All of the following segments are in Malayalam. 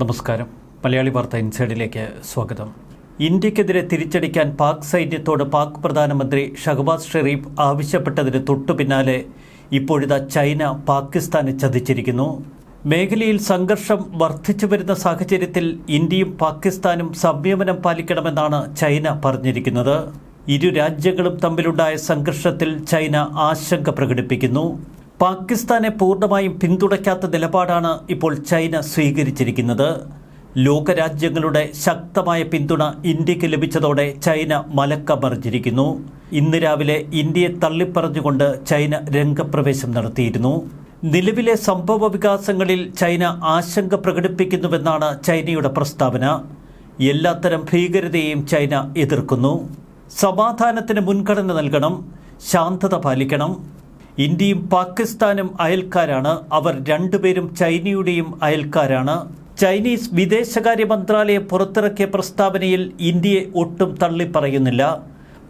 നമസ്കാരം. മലയാളി വാർത്ത ഇൻസൈഡിലേക്ക് സ്വാഗതം. ഇന്ത്യക്കെതിരെ തിരിച്ചടിക്കാൻ പാക് സൈന്യത്തോട് പാക് പ്രധാനമന്ത്രി ഷഹബാസ് ഷെറീഫ് ആവശ്യപ്പെട്ടതിന് തൊട്ടു പിന്നാലെ ഇപ്പോഴിതാ ചൈന പാകിസ്ഥാനെ ചതിച്ചിരിക്കുന്നു. മേഖലയിൽ സംഘർഷം വർദ്ധിച്ചു വരുന്ന സാഹചര്യത്തിൽ ഇന്ത്യയും പാകിസ്ഥാനും സംയമനം പാലിക്കണമെന്നാണ് ചൈന പറഞ്ഞിരിക്കുന്നത്. ഇരു രാജ്യങ്ങളും തമ്മിലുണ്ടായ സംഘർഷത്തിൽ ചൈന ആശങ്ക പ്രകടിപ്പിക്കുന്നു. പാകിസ്ഥാനെ പൂർണമായും പിന്തുണയ്ക്കാത്ത നിലപാടാണ് ഇപ്പോൾ ചൈന സ്വീകരിച്ചിരിക്കുന്നത്. ലോകരാജ്യങ്ങളുടെ ശക്തമായ പിന്തുണ ഇന്ത്യയ്ക്ക് ലഭിച്ചതോടെ ചൈന മലക്കമറിഞ്ഞിരിക്കുന്നു. ഇന്ന് രാവിലെ ഇന്ത്യയെ തള്ളിപ്പറഞ്ഞുകൊണ്ട് ചൈന രംഗപ്രവേശം നടത്തിയിരുന്നു. നിലവിലെ സംഭവ വികാസങ്ങളിൽ ചൈന ആശങ്ക പ്രകടിപ്പിക്കുന്നുവെന്നാണ് ചൈനയുടെ പ്രസ്താവന. എല്ലാത്തരം ഭീകരതയെയും ചൈന എതിർക്കുന്നു. സമാധാനത്തിന് മുൻഗണന നൽകണം ശാന്തത പാലിക്കണം. ഇന്ത്യയും പാകിസ്ഥാനും അയൽക്കാരാണ്. അവർ രണ്ടുപേരും ചൈനയുടെയും അയൽക്കാരാണ്. ചൈനീസ് വിദേശകാര്യ മന്ത്രാലയം പുറത്തിറക്കിയ പ്രസ്താവനയിൽ ഇന്ത്യയെ ഒട്ടും തള്ളിപ്പറയുന്നില്ല.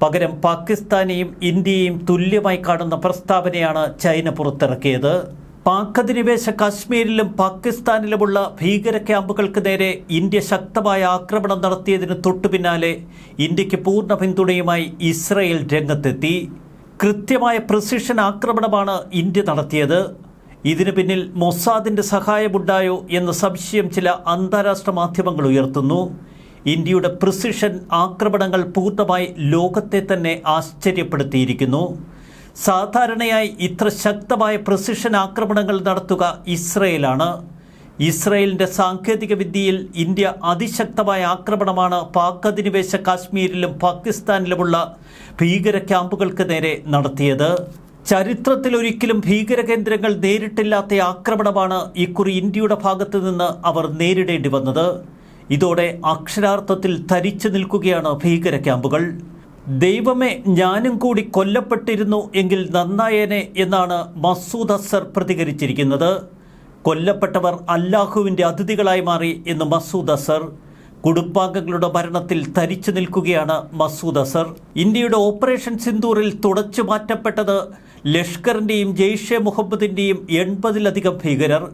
പകരം പാകിസ്ഥാനെയും ഇന്ത്യയെയും തുല്യമായി കാണുന്ന പ്രസ്താവനയാണ് ചൈന പുറത്തിറക്കിയത്. പാക് അധിനിവേശ കാശ്മീരിലും പാകിസ്ഥാനിലുമുള്ള ഭീകര ക്യാമ്പുകൾക്ക് നേരെ ഇന്ത്യ ശക്തമായ ആക്രമണം നടത്തിയതിന് തൊട്ടുപിന്നാലെ ഇന്ത്യയ്ക്ക് പൂർണ പിന്തുണയുമായി ഇസ്രയേൽ രംഗത്തെത്തി. കൃത്യമായ പ്രിസിഷൻ ആക്രമണമാണ് ഇന്ത്യ നടത്തിയത്. ഇതിനു പിന്നിൽ മൊസാദിന്റെ സഹായമുണ്ടായോ എന്ന സംശയം ചില അന്താരാഷ്ട്ര മാധ്യമങ്ങൾ ഉയർത്തുന്നു. ഇന്ത്യയുടെ പ്രിസിഷൻ ആക്രമണങ്ങൾ പൂർണമായി ലോകത്തെ തന്നെ ആശ്ചര്യപ്പെടുത്തിയിരിക്കുന്നു. സാധാരണയായി ഇത്ര ശക്തമായ പ്രിസിഷൻ ആക്രമണങ്ങൾ നടത്തുക ഇസ്രയേലാണ്. ഇസ്രയേലിന്റെ സാങ്കേതിക വിദ്യയിൽ ഇന്ത്യ അതിശക്തമായ ആക്രമണമാണ് പാക് അധിനിവേശ കാശ്മീരിലും പാകിസ്ഥാനിലുമുള്ള ഭീകര ക്യാമ്പുകൾക്ക് നേരെ നടത്തിയത്. ചരിത്രത്തിൽ ഒരിക്കലും ഭീകര കേന്ദ്രങ്ങൾ നേരിട്ടില്ലാത്ത ആക്രമണമാണ് ഇക്കുറി ഇന്ത്യയുടെ ഭാഗത്തു നിന്ന് അവർ നേരിടേണ്ടി വന്നത്. ഇതോടെ അക്ഷരാർത്ഥത്തിൽ തരിച്ചു നിൽക്കുകയാണ് ഭീകര ക്യാമ്പുകൾ. ദൈവമേ ഞാനും കൂടി കൊല്ലപ്പെട്ടിരുന്നു എങ്കിൽ നന്നായേനെ എന്നാണ് മസൂദ് അസർ പ്രതികരിച്ചിരിക്കുന്നത്. കൊല്ലപ്പെട്ടവർ അല്ലാഹുവിന്റെ അതിഥികളായി മാറി എന്ന് മസൂദ് അസർ കുടുംബാംഗങ്ങളുടെ ഭരണത്തിൽ തരിച്ചു നിൽക്കുകയാണ് മസൂദ് അസർ. ഇന്ത്യയുടെ ഓപ്പറേഷൻ സിന്ദൂറിൽ തുടച്ചു മാറ്റപ്പെട്ടത് ലഷ്കറിന്റെയും ജെയ്ഷെ മുഹമ്മദിന്റെയും എൺപതിലധികം ഭീകരർ.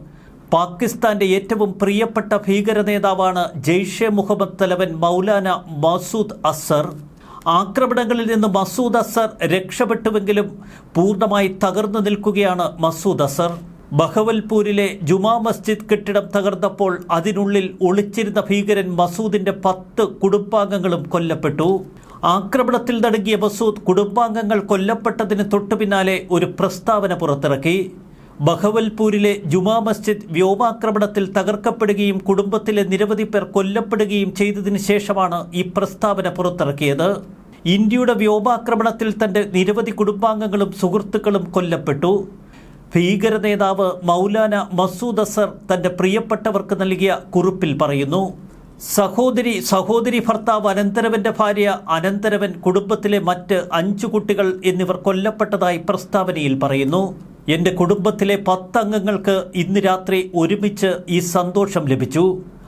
പാകിസ്ഥാന്റെ ഏറ്റവും പ്രിയപ്പെട്ട ഭീകര നേതാവാണ് ജെയ്ഷെ മുഹമ്മദ് തലവൻ മൗലാന മസൂദ് അസർ. ആക്രമണങ്ങളിൽ നിന്ന് മസൂദ് അസർ രക്ഷപ്പെട്ടുവെങ്കിലും പൂർണമായി തകർന്നു നിൽക്കുകയാണ് മസൂദ് അസർ. ബഹവൽപൂരിലെ ജുമാ മസ്ജിദ് കെട്ടിടം തകർന്നപ്പോൾ അതിനുള്ളിൽ ഒളിച്ചിരുന്ന ഭീകരൻ മസൂദിന്റെ പത്ത് കുടുംബാംഗങ്ങളും കൊല്ലപ്പെട്ടു. ആക്രമണത്തിൽ നടുങ്ങിയ മസൂദ് കുടുംബാംഗങ്ങൾ കൊല്ലപ്പെട്ടതിന് തൊട്ടു പിന്നാലെ ഒരു പ്രസ്താവന പുറത്തിറക്കി. ബഹവൽപൂരിലെ ജുമാ മസ്ജിദ് വ്യോമാക്രമണത്തിൽ തകർക്കപ്പെടുകയും കുടുംബത്തിലെ നിരവധി പേർ കൊല്ലപ്പെടുകയും ചെയ്തതിനു ശേഷമാണ് ഈ പ്രസ്താവന പുറത്തിറക്കിയത്. ഇന്ത്യയുടെ വ്യോമാക്രമണത്തിൽ തന്റെ നിരവധി കുടുംബാംഗങ്ങളും സുഹൃത്തുക്കളും കൊല്ലപ്പെട്ടു. ഭീകര നേതാവ് മൗലാന മസൂദ് അസർ തന്റെ പ്രിയപ്പെട്ടവർക്ക് നൽകിയ കുറിപ്പിൽ പറയുന്നു സഹോദരി സഹോദരി ഭർത്താവ് അനന്തരവന്റെ ഭാര്യ അനന്തരവൻ കുടുംബത്തിലെ മറ്റ് അഞ്ചു കുട്ടികൾ എന്നിവർ കൊല്ലപ്പെട്ടതായി പ്രസ്താവനയിൽ പറയുന്നു. എന്റെ കുടുംബത്തിലെ പത്തംഗങ്ങൾക്ക് ഇന്ന് രാത്രി ഒരുമിച്ച് ഈ സന്തോഷം ലഭിച്ചു.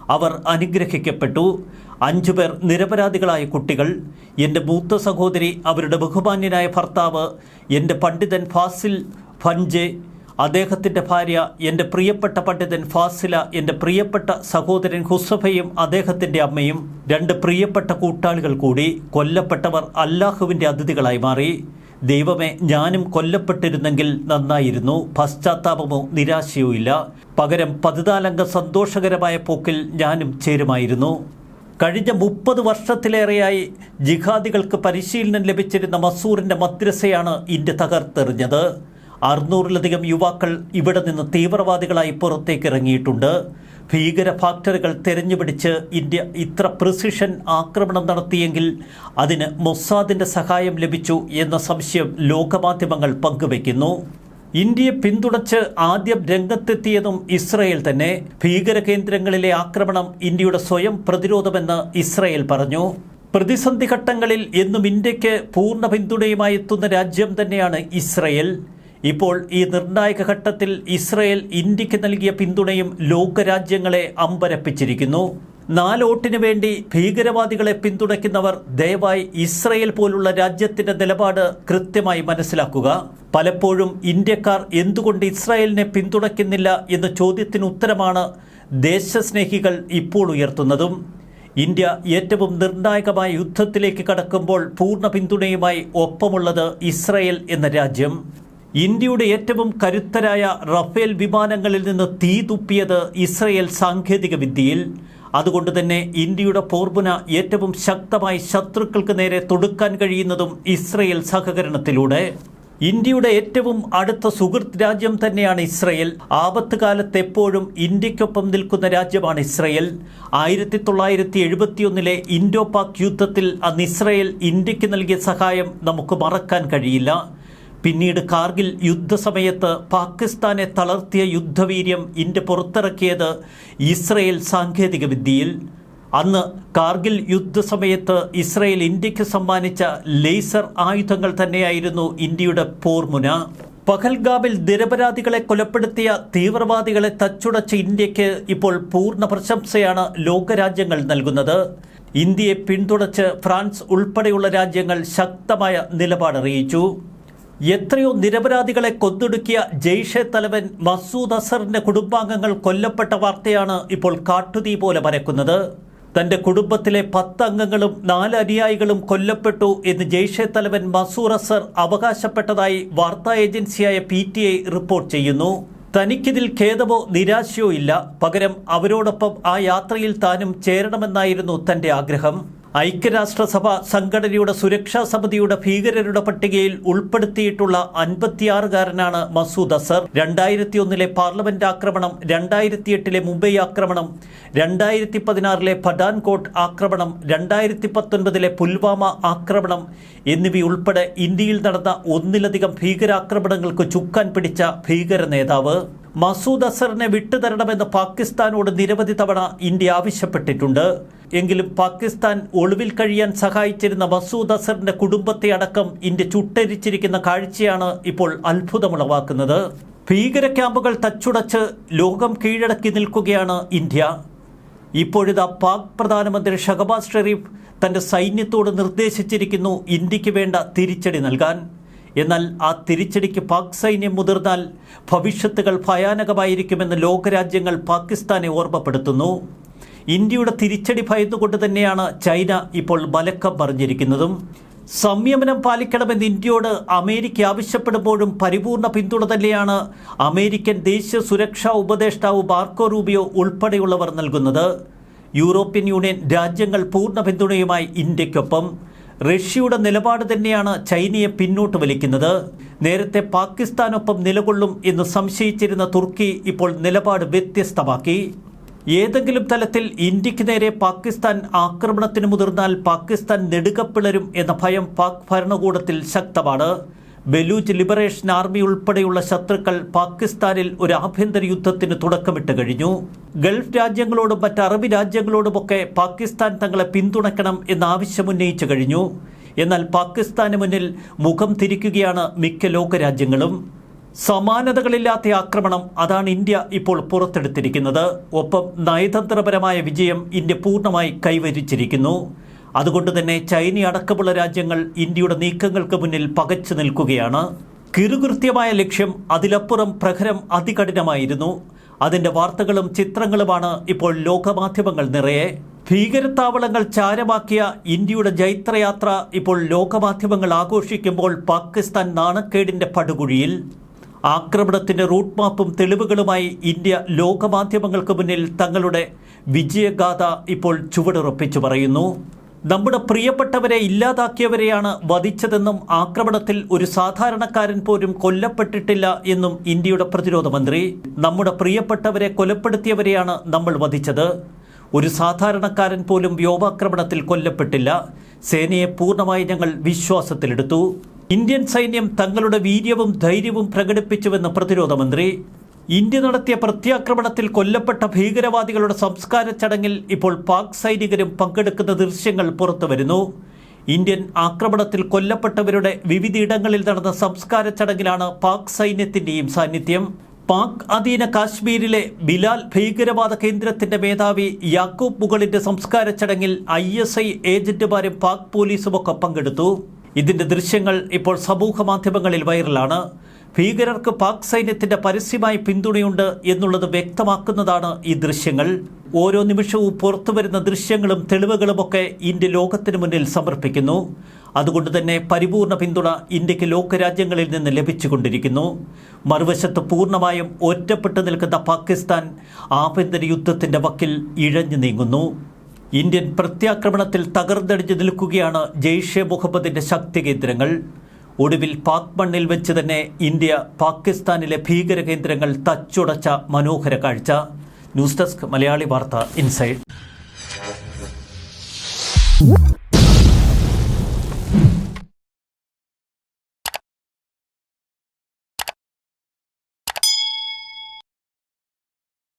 അവർ അനുഗ്രഹിക്കപ്പെട്ടു. അഞ്ചുപേർ നിരപരാധികളായ കുട്ടികൾ. എന്റെ മൂത്ത സഹോദരി അവരുടെ ബഹുമാന്യനായ ഭർത്താവ് എന്റെ പണ്ഡിതൻ ഫാസിൽ ഫൻജെ അദ്ദേഹത്തിന്റെ ഭാര്യ എന്റെ പ്രിയപ്പെട്ട പണ്ഡിതൻ ഫാസില എന്റെ പ്രിയപ്പെട്ട സഹോദരൻ ഹുസഫയും അദ്ദേഹത്തിന്റെ അമ്മയും രണ്ട് പ്രിയപ്പെട്ട കൂട്ടാളികൾ കൂടി കൊല്ലപ്പെട്ടവർ അല്ലാഹുവിന്റെ അതിഥികളായി മാറി. ദൈവമേ ഞാനും കൊല്ലപ്പെട്ടിരുന്നെങ്കിൽ നന്നായിരുന്നു. പശ്ചാത്താപമോ നിരാശയോ ഇല്ല. പകരം പതിനാലംഗ സന്തോഷകരമായ പോക്കിൽ ഞാനും ചേരുമായിരുന്നു. കഴിഞ്ഞ മുപ്പത് വർഷത്തിലേറെയായി ജിഹാദികൾക്ക് പരിശീലനം ലഭിച്ചിരുന്ന മസൂറിന്റെ മദ്രസയാണ് ഇന്ത്യ തകർത്തെറിഞ്ഞത്. അറുന്നൂറിലധികം യുവാക്കൾ ഇവിടെ നിന്ന് തീവ്രവാദികളായി പുറത്തേക്ക് ഇറങ്ങിയിട്ടുണ്ട് ഭീകര ഫാക്ടറികൾ തെരഞ്ഞുപിടിച്ച് ഇന്ത്യ ഇത്ര പ്രിസിഷൻ ആക്രമണം നടത്തിയെങ്കിൽ അതിന് മൊസാദിന്റെ സഹായം ലഭിച്ചു എന്ന സംശയം ലോകമാധ്യമങ്ങൾ പങ്കുവയ്ക്കുന്നു. ഇന്ത്യയെ പിന്തുണച്ച് ആദ്യം രംഗത്തെത്തിയതും ഇസ്രയേൽ തന്നെ. ഭീകര കേന്ദ്രങ്ങളിലെ ആക്രമണം ഇന്ത്യയുടെ സ്വയം പ്രതിരോധമെന്ന് ഇസ്രയേൽ പറഞ്ഞു. പ്രതിസന്ധി ഘട്ടങ്ങളിൽ എന്നും ഇന്ത്യയ്ക്ക് പൂർണ പിന്തുണയുമായി എത്തുന്ന രാജ്യം തന്നെയാണ് ഇസ്രയേൽ. ഇപ്പോൾ ഈ നിർണായക ഘട്ടത്തിൽ ഇസ്രയേൽ ഇന്ത്യയ്ക്ക് നൽകിയ പിന്തുണയും ലോകരാജ്യങ്ങളെ അമ്പരപ്പിച്ചിരിക്കുന്നു. നാലോട്ടിനു വേണ്ടി ഭീകരവാദികളെ പിന്തുണയ്ക്കുന്നവർ ദയവായി ഇസ്രയേൽ പോലുള്ള രാജ്യത്തിന്റെ നിലപാട് കൃത്യമായി മനസ്സിലാക്കുക. പലപ്പോഴും ഇന്ത്യക്കാർ എന്തുകൊണ്ട് ഇസ്രായേലിനെ പിന്തുണയ്ക്കുന്നില്ല എന്ന ചോദ്യത്തിന് ഉത്തരമാണ് ദേശസ്നേഹികൾ ഇപ്പോൾ ഉയർത്തുന്നതും. ഇന്ത്യ ഏറ്റവും നിർണായകമായ യുദ്ധത്തിലേക്ക് കടക്കുമ്പോൾ പൂർണ പിന്തുണയുമായി ഒപ്പമുള്ളത് ഇസ്രയേൽ എന്ന രാജ്യം. ഇന്ത്യയുടെ ഏറ്റവും കരുത്തരായ റഫേൽ വിമാനങ്ങളിൽ നിന്ന് തീ തുപ്പിയത് ഇസ്രയേൽ സാങ്കേതിക വിദ്യയിൽ. അതുകൊണ്ട് തന്നെ ഇന്ത്യയുടെ പോർബുന ഏറ്റവും ശക്തമായി ശത്രുക്കൾക്ക് നേരെ തൊടുക്കാൻ കഴിയുന്നതും ഇസ്രയേൽ സഹകരണത്തിലൂടെ. ഇന്ത്യയുടെ ഏറ്റവും അടുത്ത സുഹൃത്ത് രാജ്യം തന്നെയാണ് ഇസ്രയേൽ. ആപത്ത് കാലത്ത് എപ്പോഴും ഇന്ത്യക്കൊപ്പം നിൽക്കുന്ന രാജ്യമാണ് ഇസ്രയേൽ. ആയിരത്തി തൊള്ളായിരത്തി എഴുപത്തിയൊന്നിലെ ഇൻഡോ പാക് യുദ്ധത്തിൽ അന്ന് ഇസ്രയേൽ ഇന്ത്യയ്ക്ക് നൽകിയ സഹായം നമുക്ക് മറക്കാൻ കഴിയില്ല. പിന്നീട് കാർഗിൽ യുദ്ധസമയത്ത് പാകിസ്ഥാനെ തളർത്തിയ യുദ്ധവീര്യം ഇന്ത്യ പുറത്തിറക്കിയത് ഇസ്രയേൽ സാങ്കേതിക വിദ്യയിൽ അന്ന് കാർഗിൽ യുദ്ധസമയത്ത് ഇസ്രയേൽ ഇന്ത്യയ്ക്ക് സമ്മാനിച്ച ലേസർ ആയുധങ്ങൾ തന്നെയായിരുന്നു ഇന്ത്യയുടെ പോർമുന. പഹൽഗാമിൽ നിരപരാധികളെ കൊലപ്പെടുത്തിയ തീവ്രവാദികളെ തച്ചുടച്ച ഇന്ത്യയ്ക്ക് ഇപ്പോൾ പൂർണ പ്രശംസയാണ് ലോകരാജ്യങ്ങൾ നൽകുന്നത്. ഇന്ത്യയെ പിന്തുണച്ച് ഫ്രാൻസ് ഉൾപ്പെടെയുള്ള രാജ്യങ്ങൾ ശക്തമായ നിലപാടറിയിച്ചു. എത്രയോ നിരപരാധികളെ കൊന്നൊടുക്കിയ ജെയ്ഷെ തലവൻ മസൂദ് അസറിന്റെ കുടുംബാംഗങ്ങൾ കൊല്ലപ്പെട്ട വാർത്തയാണ് ഇപ്പോൾ കാട്ടുതീ പോലെ പരക്കുന്നത്. തന്റെ കുടുംബത്തിലെ പത്ത് അംഗങ്ങളും നാല് അനുയായികളും കൊല്ലപ്പെട്ടു എന്ന് ജെയ്ഷെ തലവൻ മസൂർ അസർ അവകാശപ്പെട്ടതായി വാർത്താ ഏജൻസിയായ പി റിപ്പോർട്ട് ചെയ്യുന്നു. തനിക്കിതിൽ ഖേദമോ നിരാശയോ ഇല്ല. പകരം അവരോടൊപ്പം ആ യാത്രയിൽ താനും ചേരണമെന്നായിരുന്നു തന്റെ ആഗ്രഹം. ഐക്യരാഷ്ട്രസഭ സംഘടനയുടെ സുരക്ഷാ സമിതിയുടെ ഭീകരരുടെ പട്ടികയിൽ ഉൾപ്പെടുത്തിയിട്ടുള്ള അൻപത്തിയാറുകാരനാണ് മസൂദ് അസർ. രണ്ടായിരത്തി ഒന്നിലെ പാർലമെന്റ് ആക്രമണം രണ്ടായിരത്തി എട്ടിലെ മുംബൈ ആക്രമണം രണ്ടായിരത്തി പതിനാറിലെ പഠാൻകോട്ട് ആക്രമണം രണ്ടായിരത്തി പത്തൊൻപതിലെ പുൽവാമ ആക്രമണം എന്നിവയുൾപ്പെടെ ഇന്ത്യയിൽ നടന്ന ഒന്നിലധികം ഭീകരാക്രമണങ്ങൾക്ക് ചുക്കാൻ പിടിച്ച ഭീകര നേതാവ് മസൂദ് അസറിനെ വിട്ടുതരണമെന്ന് പാകിസ്ഥാനോട് നിരവധി തവണ ഇന്ത്യ ആവശ്യപ്പെട്ടിട്ടുണ്ട്. എങ്കിലും പാകിസ്ഥാൻ ഒളിവിൽ കഴിയാൻ സഹായിച്ചിരുന്ന മസൂദ് അസറിന്റെ കുടുംബത്തെ അടക്കം ഇന്ത്യ ചുട്ടരിച്ചിരിക്കുന്ന കാഴ്ചയാണ് ഇപ്പോൾ അത്ഭുതമുളവാക്കുന്നത്. ഭീകര ക്യാമ്പുകൾ തച്ചുടച്ച് ലോകം കീഴടക്കി നിൽക്കുകയാണ് ഇന്ത്യ. ഇപ്പോഴിതാ പാക് പ്രധാനമന്ത്രി ഷഹബാസ് ഷെരീഫ് തന്റെ സൈന്യത്തോട് നിർദ്ദേശിച്ചിരിക്കുന്നു ഇന്ത്യയ്ക്ക് വേണ്ട തിരിച്ചടി നൽകാൻ. എന്നാൽ ആ തിരിച്ചടിക്ക് പാക് സൈന്യം മുതിർന്നാൽ ഭവിഷ്യത്തുകൾ ഭയാനകമായിരിക്കുമെന്ന് ലോകരാജ്യങ്ങൾ പാകിസ്ഥാനെ ഓർമ്മപ്പെടുത്തുന്നു. ഇന്ത്യയുടെ തിരിച്ചടി ഭയന്നുകൊണ്ട് തന്നെയാണ് ചൈന ഇപ്പോൾ മലക്കം പറഞ്ഞിരിക്കുന്നതും സംയമനം പാലിക്കണമെന്ന് ഇന്ത്യയോട് അമേരിക്ക ആവശ്യപ്പെടുമ്പോഴും പരിപൂർണ പിന്തുണ തന്നെയാണ് അമേരിക്കൻ ദേശീയ സുരക്ഷാ ഉപദേഷ്ടാവ് മാർക്കോ റൂബിയോ ഉൾപ്പെടെയുള്ളവർ നൽകുന്നത്. യൂറോപ്യൻ യൂണിയൻ രാജ്യങ്ങൾ പൂർണ പിന്തുണയുമായി ഇന്ത്യക്കൊപ്പം റഷ്യയുടെ നിലപാട് തന്നെയാണ് ചൈനയെ പിന്നോട്ട് വലിക്കുന്നത്. നേരത്തെ പാകിസ്ഥാനൊപ്പം നിലകൊള്ളും എന്ന് സംശയിച്ചിരുന്ന തുർക്കി ഇപ്പോൾ നിലപാട് വ്യത്യസ്തമാക്കി. ഏതെങ്കിലും തലത്തിൽ ഇന്ത്യയ്ക്ക് നേരെ പാകിസ്ഥാൻ ആക്രമണത്തിന് മുതിർന്നാൽ പാകിസ്ഥാൻ നെടുകപ്പിളരും എന്ന ഭയം പാക് ഭരണകൂടത്തിൽ ശക്തമാണ്. ബലൂച്ച് ലിബറേഷൻ ആർമി ഉൾപ്പെടെയുള്ള ശത്രുക്കൾ പാകിസ്ഥാനിൽ ഒരു ആഭ്യന്തര യുദ്ധത്തിന് തുടക്കമിട്ട് കഴിഞ്ഞു. ഗൾഫ് രാജ്യങ്ങളോടും മറ്റ് അറബി രാജ്യങ്ങളോടുമൊക്കെ പാകിസ്ഥാൻ തങ്ങളെ പിന്തുണയ്ക്കണം എന്ന ആവശ്യമുന്നയിച്ചു കഴിഞ്ഞു. എന്നാൽ പാകിസ്ഥാന് മുന്നിൽ മുഖം തിരിക്കുകയാണ് മിക്ക ലോകരാജ്യങ്ങളും സമാനതകളില്ലാത്ത ആക്രമണം അതാണ് ഇന്ത്യ ഇപ്പോൾ പുറത്തെടുത്തിരിക്കുന്നത്. ഒപ്പം നയതന്ത്രപരമായ വിജയം ഇന്ത്യ പൂർണമായി കൈവരിച്ചിരിക്കുന്നു. അതുകൊണ്ട് തന്നെ ചൈന അടക്കമുള്ള രാജ്യങ്ങൾ ഇന്ത്യയുടെ നീക്കങ്ങൾക്ക് മുന്നിൽ പകച്ചു നിൽക്കുകയാണ്. കിറുകൃത്യമായ ലക്ഷ്യം അതിലപ്പുറം പ്രഹരം അതികഠിനമായിരുന്നു. അതിന്റെ വാർത്തകളും ചിത്രങ്ങളുമാണ് ഇപ്പോൾ ലോകമാധ്യമങ്ങൾ നിറയെ. ഭീകരത്താവളങ്ങൾ ചാരമാക്കിയ ഇന്ത്യയുടെ ജൈത്രയാത്ര ഇപ്പോൾ ലോകമാധ്യമങ്ങൾ ആഘോഷിക്കുമ്പോൾ പാകിസ്ഥാൻ നാണക്കേടിന്റെ പടുകുഴിയിൽ. ആക്രമണത്തിന്റെ റൂട്ട് മാപ്പും തെളിവുകളുമായി ഇന്ത്യ ലോകമാധ്യമങ്ങൾക്ക് മുന്നിൽ തങ്ങളുടെ വിജയഗാഥ ഇപ്പോൾ ചുവടുറപ്പിച്ചു പറയുന്നു. നമ്മുടെ പ്രിയപ്പെട്ടവരെ ഇല്ലാതാക്കിയവരെയാണ് വധിച്ചതെന്നും ആക്രമണത്തിൽ ഒരു സാധാരണക്കാരൻ പോലും കൊല്ലപ്പെട്ടിട്ടില്ല എന്നും ഇന്ത്യയുടെ പ്രതിരോധ മന്ത്രി. നമ്മുടെ പ്രിയപ്പെട്ടവരെ കൊലപ്പെടുത്തിയവരെയാണ് നമ്മൾ വധിച്ചത്. ഒരു സാധാരണക്കാരൻ പോലും വ്യോമാക്രമണത്തിൽ കൊല്ലപ്പെട്ടില്ല. സേനയെ പൂർണമായി ഞങ്ങൾ വിശ്വാസത്തിലെടുത്തു. ഇന്ത്യൻ സൈന്യം തങ്ങളുടെ വീര്യവും ധൈര്യവും പ്രകടിപ്പിച്ചുവെന്ന് പ്രതിരോധ മന്ത്രി. ഇന്ത്യ നടത്തിയ പ്രത്യാക്രമണത്തിൽ കൊല്ലപ്പെട്ട ഭീകരവാദികളുടെ സംസ്കാര ചടങ്ങിൽ ഇപ്പോൾ പാക് സൈനികരും പങ്കെടുക്കുന്ന ദൃശ്യങ്ങൾ പുറത്തുവരുന്നു ഇന്ത്യൻ ആക്രമണത്തിൽ കൊല്ലപ്പെട്ടവരുടെ വിവിധയിടങ്ങളിൽ നടന്ന സംസ്കാര ചടങ്ങിലാണ് പാക് സൈന്യത്തിന്റെയും സാന്നിധ്യം. പാക് അധീന കാശ്മീരിലെ ബിലാൽ ഭീകരവാദ കേന്ദ്രത്തിന്റെ മേധാവി യാക്കൂബ് മുകളിന്റെ സംസ്കാര ചടങ്ങിൽ ഐ എസ് ഐ ഏജന്റുമാരും പാക് പോലീസുമൊക്കെ പങ്കെടുത്തു. ഇതിന്റെ ദൃശ്യങ്ങൾ ഇപ്പോൾ സമൂഹ മാധ്യമങ്ങളിൽ വൈറലാണ്. ഭീകരർക്ക് പാക് സൈന്യത്തിന്റെ പരസ്യമായ പിന്തുണയുണ്ട് എന്നുള്ളത് വ്യക്തമാക്കുന്നതാണ് ഈ ദൃശ്യങ്ങൾ. ഓരോ നിമിഷവും പുറത്തുവരുന്ന ദൃശ്യങ്ങളും തെളിവുകളുമൊക്കെ ഇന്ത്യ ലോകത്തിന് മുന്നിൽ സമർപ്പിക്കുന്നു. അതുകൊണ്ട് തന്നെ പരിപൂർണ പിന്തുണ ഇന്ത്യയ്ക്ക് ലോകരാജ്യങ്ങളിൽ നിന്ന് ലഭിച്ചുകൊണ്ടിരിക്കുന്നു. മറുവശത്ത് പൂർണമായും ഒറ്റപ്പെട്ടു നിൽക്കുന്ന പാകിസ്ഥാൻ ആഭ്യന്തര യുദ്ധത്തിന്റെ വക്കിൽ ഇഴഞ്ഞു നീങ്ങുന്നു. ഇന്ത്യൻ പ്രത്യാക്രമണത്തിൽ തകർന്നടിഞ്ഞു നിൽക്കുകയാണ് ജെയ്ഷെ മുഹമ്മദിന്റെ ശക്തി കേന്ദ്രങ്ങൾ ഒടുവിൽ പാക് മണ്ണിൽ വെച്ച് തന്നെ ഇന്ത്യ പാകിസ്ഥാനിലെ ഭീകര കേന്ദ്രങ്ങൾ തച്ചുടച്ച മനോഹര കാഴ്ച. ന്യൂസ് ഡെസ്ക് മലയാളി വാർത്ത ഇൻസൈഡ്.